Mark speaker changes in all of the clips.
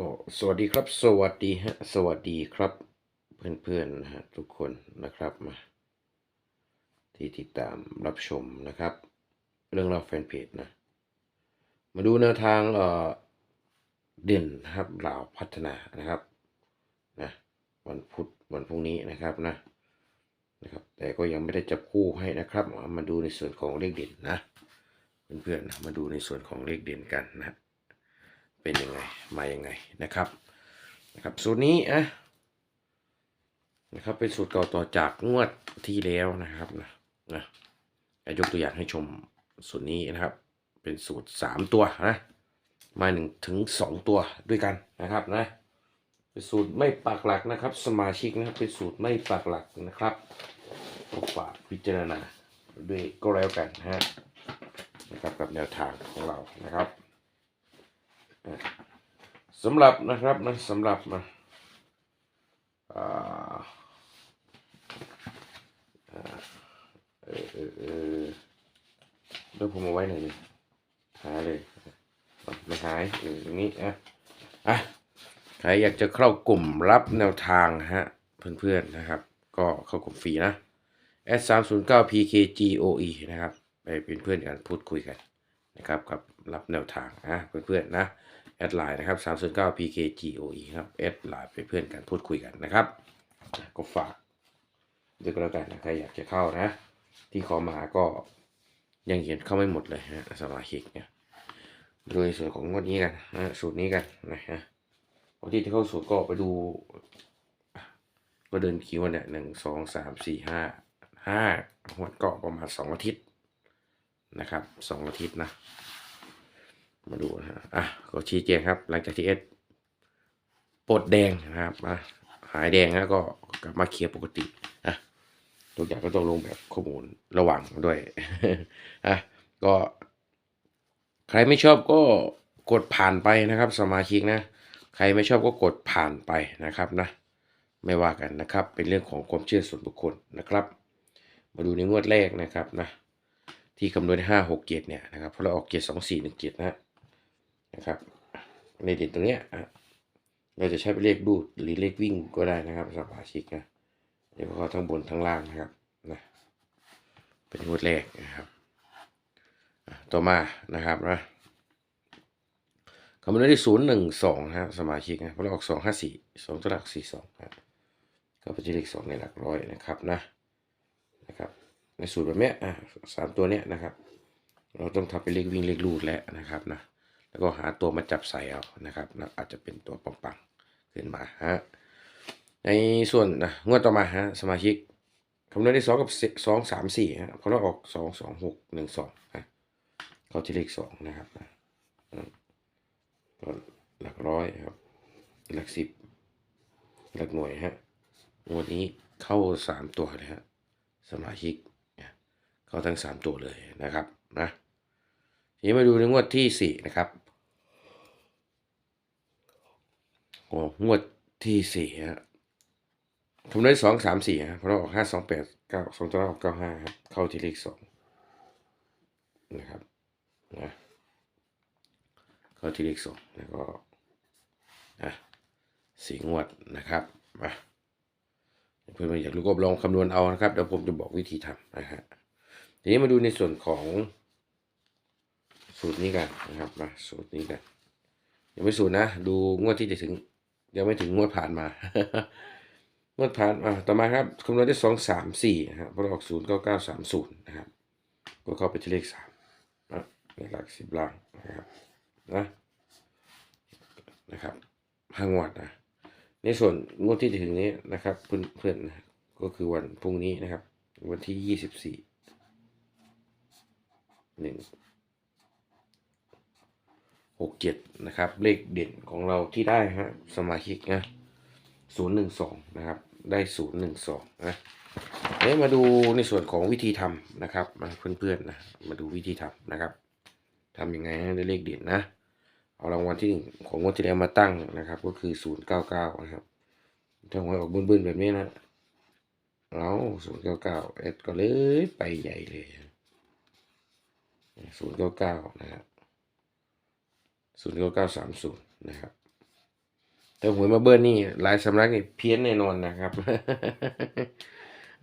Speaker 1: ก็สวัสดีครับ สวัสดีฮะสวัสดีครับ เพื่อนๆนะฮะทุกคนนะครับมาที่ติดตามรับชมนะครับ เรื่องราวแฟนเพจนะ มาดูแนวทางเอ่อเด่นนะครับเหล่าพัฒนานะครับนะวันพุธวันพรุ่งนี้นะครับนะนะครับ แต่ก็ยังไม่ได้จับคู่ให้นะครับ มาดูในส่วนของเลขเด่นนะ เพื่อนๆนะมาดูในส่วนของเลขเด่นกันนะ เป็นยังไง มายังไงนะครับนะครับ สูตรนี้อะนะครับเป็นสูตรเก่าต่อจากงวดที่แล้วนะครับนะนะจะยกตัวอย่างให้ชมสูตรนี้นะครับ เป็นสูตรสามตัวนะมาหนึ่งถึงสองตัวด้วยกันนะครับนะเป็นสูตรไม่ปักหลักนะครับ สมาชิกนะครับเป็นสูตรไม่ปักหลักนะครับก็ฝากพิจารณาด้วยก็แล้วกันนะฮะนะครับกับแนวทางของเรานะครับ สำหรับนะครับนะสำหรับนะอ่าอ่าเออเออเออเดี๋ยวผมเอาไว้หน่อยดิหายเลยไม่หายอยู่ตรงนี้อะอะใครอยากจะเข้ากลุ่มรับแนวทางฮะเพื่อนๆนะครับ ก็เข้ากลุ่มฟรีนะ S 3 0 9 PKGOE นะครับ ไปเป็นเพื่อนกันพูดคุยกันนะครับกับรับแนวทางนะเพื่อนๆนะ แอดไลน์นะครับ3 0 9 PKGOE ครับแอดไลน์เป็นเพื่อนกันพูดคุยกันนะครับ ก็ฝากด้วยก็แล้วกันนะใครอยากจะเข้านะ ที่ขอมาก็ยังเห็นเข้าไม่หมดเลยฮะสมาชิกเนี่ยโดยส่วนของงวดนี้กันนะสูตรนี้กันนะฮะปกติที่เข้าสูตรก็ไปดู ก็เดินคิวเนี่ยหนึ่งสองสามสี่ห้าห้างวดก็ประมาณสองอาทิตย์นะครับสองอาทิตย์นะ มาดูนะอะก็ชี้แจงครับ หลังจากที่เอสปลดแดงนะครับอะหายแดงแล้วก็กลับมาเคลียร์ปกติอะตัวอย่างก็ต้องลงแบบข้อมูลระหว่างด้วยอะก็ใครไม่ชอบก็กดผ่านไปนะครับ สมาชิกนะ ใครไม่ชอบก็กดผ่านไปนะครับนะ ไม่ว่ากันนะครับ เป็นเรื่องของความเชื่อส่วนบุคคลนะครับ มาดูในงวดแรกนะครับนะที่คำนวณห้าหกเจ็ดเนี่ยนะครับเพราะเราออกเจ็ดสองสี่หนึ่งเจ็ดนะ นะครับในเด่นตรงเนี้ยเราจะใช้เป็นเลขดูดหรือเลขวิ่งก็ได้นะครับสมาชิกนะเดี๋ยวก็ทั้งบนทั้งล่างนะครับนะเป็นงวดแรกนะครับต่อมานะครับนะคำนวณที่ศูนย์หนึ่งสองนะครับสมาชิกนะเพราะเราออกสองห้าสี่สองตัวหลักสี่สองครับก็เป็นเลขสองในหลักร้อยนะครับนะนะครับในสูตรแบบเนี้ยอะสามตัวเนี้ยนะครับ เราต้องทำเป็นเลขวิ่งเลขลูดแล้วนะครับนะ แล้วก็หาตัวมาจับใส่เอานะครับนะอาจจะเป็นตัวปังๆขึ้นมาฮะในส่วนนะงวดต่อมาฮะสมาชิกคำนวณได้สองกับสองสามสี่ฮะเพราะเราออกสองสองหกหนึ่งสองฮะเข้าที่เลขสองนะครับนะก็หลักร้อยครับ หลักสิบ หลักหน่วยฮะงวดนี้เข้าสามตัวเลยฮะสมาชิกเนี่ยเข้าทั้งสามตัวเลยนะครับนะ ทีนี้มาดูในงวดที่สี่นะครับโอ้งวดที่สี่ฮะทำได้สองสามสี่ฮะเพราะเราออกห้าสองแปดเก้าสองตัวออกเก้าห้าครับ เข้าที่เลขสองนะครับนะเข้าที่เลขสองแล้วก็อะสี่งวดนะครับมาเพื่อนๆอยากรู้ก็ลองคำนวณเอานะครับเดี๋ยวผมจะบอกวิธีทำนะฮะทีนี้มาดูในส่วนของ สูตรนี้กันนะครับมาสูตรนี้กันยังไม่สูตรนะ ดูงวดที่จะถึงยังไม่ถึงงวดผ่านมา งวดผ่านมาต่อมาครับคำนวณได้สองสามสี่นะครับพอเราออกศูนย์เก้าเก้าสามศูนย์นะครับก็เข้าไปที่เลขสามนะในหลักสิบล่างนะครับนะนะครับห้างวดนะในส่วนงวดที่จะถึงนี้นะครับเพื่อนเพื่อนๆก็คือวันพรุ่งนี้นะครับ วันที่ยี่สิบสี่หนึ่ง หกเจ็ดนะครับ เลขเด่นของเราที่ได้ฮะสมาชิกนะศูนย์หนึ่งสองนะครับได้ศูนย์หนึ่งสองนะเดี๋ยวมาดูในส่วนของวิธีทำนะครับมาเพื่อนๆนะมาดูวิธีทำนะครับทำยังไงให้ได้เลขเด่นนะเอารางวัลที่หนึ่งของงวดที่แล้วมาตั้งนะครับ ก็คือศูนย์เก้าเก้านะครับถ้าหวยออกบึ้นๆแบบนี้นะเราศูนย์เก้าเก้าเอ็ดก็เลยไปใหญ่เลยศูนย์เก้าเก้านะครับ ศูนย์เก้าเก้าสามศูนย์นะครับแต่หวยมาเบิ้ลนี่หลายสำนักนี่เพี้ยนแน่นอนนะครับ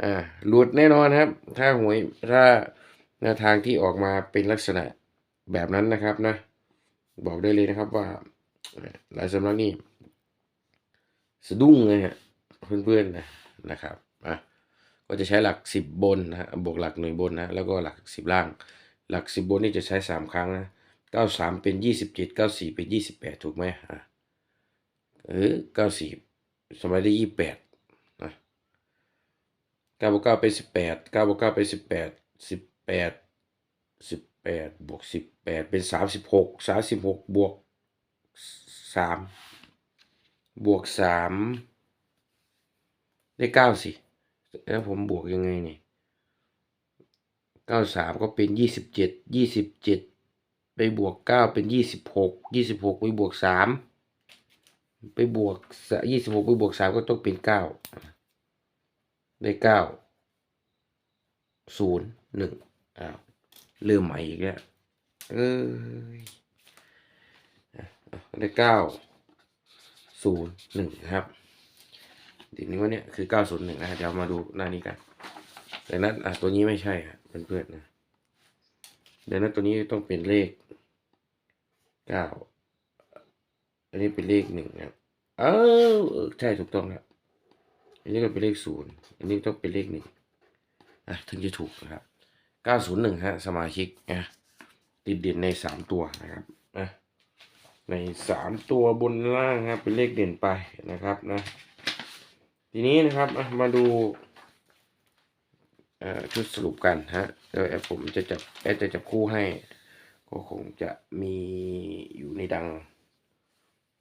Speaker 1: อ่าหลุดแน่นอนครับ ถ้าหวยถ้าแนวทางที่ออกมาเป็นลักษณะแบบนั้นนะครับนะ บอกได้เลยนะครับว่าหลายสำนักนี่สะดุ้งเลยฮะเพื่อนๆนะนะครับอะก็จะใช้หลักสิบบนนะฮะบวกหลักหน่วยบนนะแล้วก็หลักสิบล่าง หลักสิบบนนี่จะใช้สามครั้งนะ เก้าสามเป็นยี่สิบเจ็ดเก้าสี่เป็นยี่สิบแปดถูกไหมอะเออเก้าสี่สมัยได้ยี่แปดนะเก้าบวกเก้าเป็นสิบแปดเก้าบวกเก้าเป็นสิบแปดสิบแปดสิบแปดบวกสิบแปดเป็นสามสิบหกสามสิบหกบวกสามบวกสามได้เก้าสิแล้วผมบวกยังไงเนี่ยเก้าสามก็เป็นยี่สิบเจ็ดยี่สิบเจ็ด ไปบวกเก้าเป็นยี่สิบหกยี่สิบหกไปบวกสามไปบวกยี่สิบหกไปบวกสามก็ต้องเป็นเก้าได้เก้าศูนย์หนึ่งอ้าวเริ่มใหม่อีกแล้วเอ้ยอะได้เก้าศูนย์หนึ่งครับทีนี้ว่าเนี่ยคือเก้าศูนย์หนึ่งนะเดี๋ยวมาดูหน้านี้กันดังนั้นอะตัวนี้ไม่ใช่ครับเพื่อนๆนะเดังนั้นตัวนี้ต้องเป็นเลข เก้าอันนี้เป็นเลขหนึ่งครับเออใช่ถูกต้องครับอันนี้ก็เป็นเลขศูนย์อันนี้ต้องเป็นเลขหนึ่งอะถึงจะถูกนะครับเก้าศูนย์หนึ่งฮะสมาชิกนะติดเด่นในสามตัวนะครับนะในสามตัวบนล่างครับเป็นเลขเด่นไปนะครับนะทีนี้นะครับมาดูชุดสรุปกันฮะเดี๋ยวผมจะจับแอดจะจับคู่ให้ ก็คงจะมีอยู่ในดัง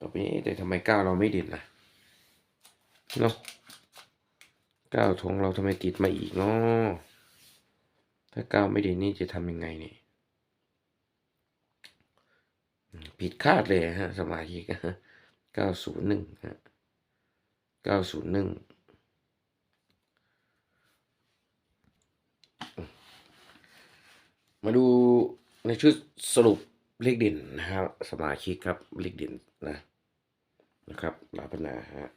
Speaker 1: ต่อไปนี้แต่ทำไมก้าวเราไม่เด่นนะเนาะก้าวของเราทำไมติดมาอีกเนาะถ้าก้าวไม่เด่นนี่จะทำยังไงเนี่ยผิดคาดเลยฮะสมาชิกเก้าศูนย์หนึ่งฮะเก้าศูนย์หนึ่งมาดู ในชุดสรุปเลขเด่นนะครับสมาชิกครับเลขเด่นนะนะครับลาพนาฮะ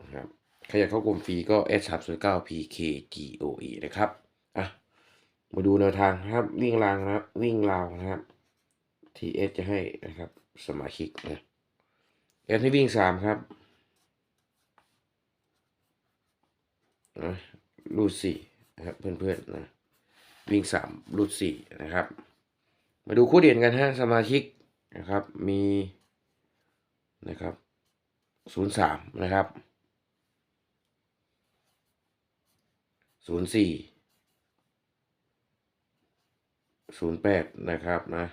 Speaker 1: นะครับใครอยากเข้ากลุ่มฟรีก็ S 3 0 9 PKGOE นะครับอะมาดูแนวทางนะครับ วิ่งรางนะครับ วิ่งราวนะครับ TS จะให้นะครับสมาชิกนะเอสให้วิ่งสามครับนะรูดสี่นะครับเพื่อนๆนะวิ่งสามรูดสี่นะครับ มาดูคู่เด่นกันฮะสมาชิกนะครับมีนะครับศูนย์สามนะครับศูนย์สี่ศูนย์แปดนะครับนะ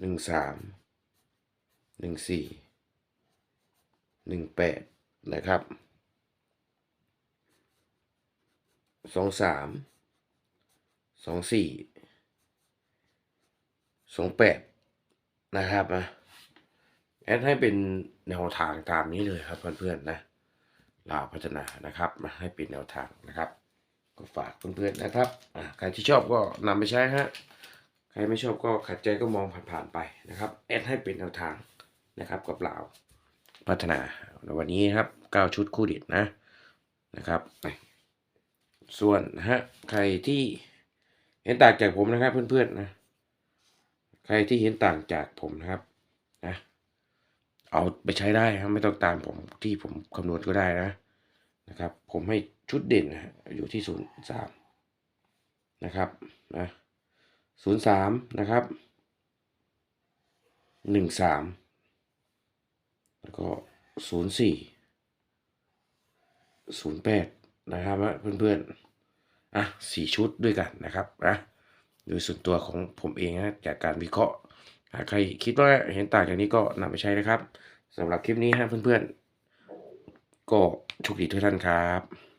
Speaker 1: หนึ่งสามหนึ่งสี่หนึ่งแปดนะครับ สองสามสองสี่สองแปดนะครับนะแอดให้เป็นแนวทางตามนี้เลยครับเพื่อนๆนะลาวพัฒนานะครับมาให้เป็นแนวทางนะครับ ก็ฝากเพื่อนๆนะครับใครที่ชอบก็นำไปใช้ฮะใครไม่ชอบก็ขัดใจก็มองผ่านๆไปนะครับแอดให้เป็นแนวทางนะครับกับลาวพัฒนาในวันนี้ครับเก้าชุดคู่เด็ดนะนะครับ ส่วนฮะใครที่เห็นต่างจากผมนะครับเพื่อนๆนะใครที่เห็นต่างจากผมนะครับนะเอาไปใช้ได้ครับไม่ต้องตามผมที่ผมคำนวณก็ได้นะนะครับ ผมให้ชุดเด่นนะอยู่ที่ศูนย์สามนะครับนะศูนย์สามนะครับหนึ่งสามแล้วก็ศูนย์สี่ศูนย์แปด นะครับเพื่อนๆอะสี่ชุดด้วยกันนะครับนะโดยส่วนตัวของผมเองนะจากการวิเคราะห์หากใครคิดว่าเห็นต่างจากนี้ก็นำไปใช้นะครับสำหรับคลิปนี้ฮะเพื่อนๆก็โชคดีทุกท่านครับ